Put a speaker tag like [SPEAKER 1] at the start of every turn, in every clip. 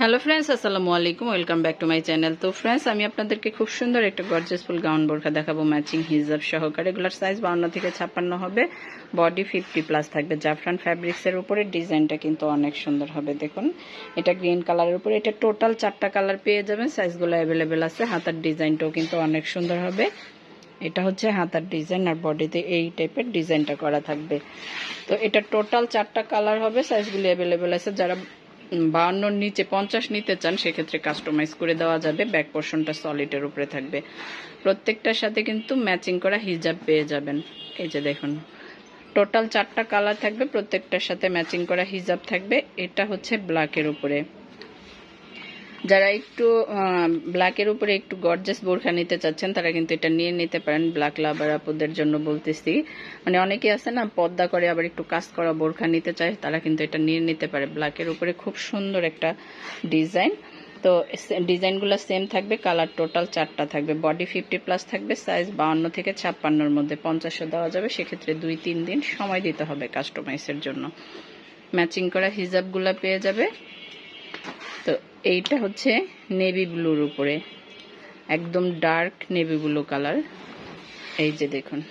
[SPEAKER 1] Hello friends আসসালামু আলাইকুম welcome back to my channel তো ফ্রেন্ডস আমি আপনাদেরকে খুব সুন্দর একটা গর্জেস ফুল গাউন বোরখা দেখাবো। ম্যাচিং হিজাব সহকারে, এগুলোর সাইজ বাউন্ন থেকে ছাপ্পান্ন হবে। বডি ফিফটি প্লাস থাকবে। জাফরান ফ্যাব্রিক্সের উপরে ডিজাইনটা কিন্তু অনেক সুন্দর হবে, দেখুন। এটা গ্রিন কালারের উপরে, এটা টোটাল চারটা কালার পেয়ে যাবেন। সাইজগুলো অ্যাভেলেবেল আছে। হাতার ডিজাইনটাও কিন্তু অনেক সুন্দর হবে। এটা হচ্ছে হাতার ডিজাইন আর বডিতে এই টাইপের ডিজাইনটা করা থাকবে। তো এটা টোটাল চারটা কালার হবে। সাইজগুলি অ্যাভেলেবেল আছে। যারা বাউন্নর নিচে পঞ্চাশ নিতে চান, সেক্ষেত্রে কাস্টমাইজ করে দেওয়া যাবে। ব্যাক পোর্শনটা সলিডের উপরে থাকবে। প্রত্যেকটার সাথে কিন্তু ম্যাচিং করা হিজাব পেয়ে যাবেন। এই যে দেখুন টোটাল চারটা কালার থাকবে, প্রত্যেকটার সাথে ম্যাচিং করা হিজাব থাকবে। এটা হচ্ছে ব্ল্যাকের উপরে। যারা একটু ব্ল্যাকের উপরে একটু গর্জেস বোরখা নিতে চাচ্ছেন, তারা কিন্তু এটা নিয়ে নিতে পারেন ব্ল্যাক লাভার আপুদের জন্য বলতেছি। মানে অনেকে আছে না, পদ্মা করে আবার একটু কাজ করা বোরখা নিতে চায়, তারা কিন্তু এটা নিয়ে নিতে পারে। ব্ল্যাকের উপরে খুব সুন্দর একটা ডিজাইন তো ডিজাইনগুলো সেম থাকবে কালার টোটাল চারটা থাকবে। বডি ফিফটি প্লাস থাকবে সাইজ বাউন্ন থেকে ছাপ্পান্নর মধ্যে। পঞ্চাশে দেওয়া যাবে, সেক্ষেত্রে দুই, তিন দিন সময় দিতে হবে কাস্টমাইজের জন্য। ম্যাচিং করা হিজাবগুলো পেয়ে যাবে। তো এইটা হচ্ছে নেভি ব্লুর উপরে। একদম ডার্ক নেভি ব্লু কালার। এই যে দেখুন,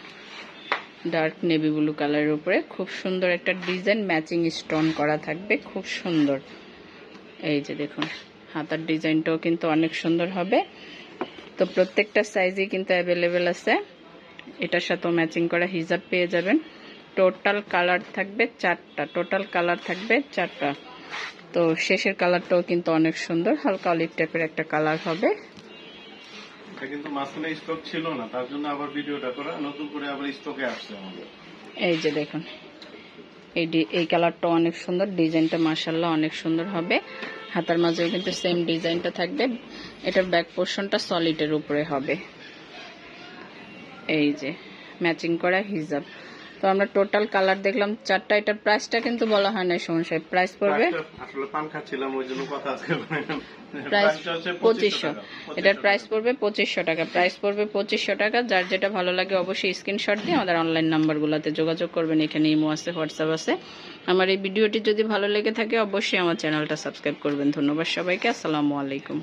[SPEAKER 1] ডার্ক নেভি ব্লু কালারের উপরে খুব সুন্দর একটা ডিজাইন ম্যাচিং স্টোন করা থাকবে, খুব সুন্দর। এই যে দেখুন, হাতার ডিজাইনটাও কিন্তু অনেক সুন্দর হবে। তো প্রত্যেকটা সাইজই কিন্তু অ্যাভেলেবেল আছে। এটার সাথেও ম্যাচিং করা হিজাব পেয়ে যাবেন। টোটাল কালার থাকবে চারটা টোটাল কালার থাকবে চারটা। তো শেষের কালারটাও কিন্তু অনেক সুন্দর হালকা অলিভ টাইপের একটা কালার হবে।
[SPEAKER 2] কিন্তু মাঝখানে স্টক ছিল না তার জন্য আবার ভিডিওটা করা নতুন করে আবার স্টকে আসছে আমাদের।
[SPEAKER 1] এই যে দেখুন এই এই কালারটা অনেক সুন্দর ডিজাইনটা মার্শাল্লাহ অনেক সুন্দর হবে। হাতার মাঝেও কিন্তু সেম ডিজাইনটা থাকবে এটার ব্যাক পোর্শনটা সলিডের উপরে হবে। এই যে ম্যাচিং করা হিজাব। তো আমরা টোটাল কালার দেখলাম চারটা এটার প্রাইসটা কিন্তু বলা হয় না সুমন সাহেব। প্রাইস পড়বে
[SPEAKER 2] আসলে পান খাচ্ছিলাম ওই জন্য কথা আজকে।
[SPEAKER 1] প্রাইস পঁচিশশো। এটার প্রাইস পড়বে পঁচিশশো টাকা। প্রাইস পড়বে পঁচিশশো টাকা। যার যেটা ভালো লাগে অবশ্যই স্ক্রিনশট দিয়ে আমাদের অনলাইন নাম্বারগুলোতে যোগাযোগ করবেন। এখানে ইমো আছে হোয়াটসঅ্যাপ আছে। আমার এই ভিডিওটি যদি ভালো লেগে থাকে অবশ্যই আমার চ্যানেলটা সাবস্ক্রাইব করবেন। ধন্যবাদ সবাইকে। আসসালামু আলাইকুম।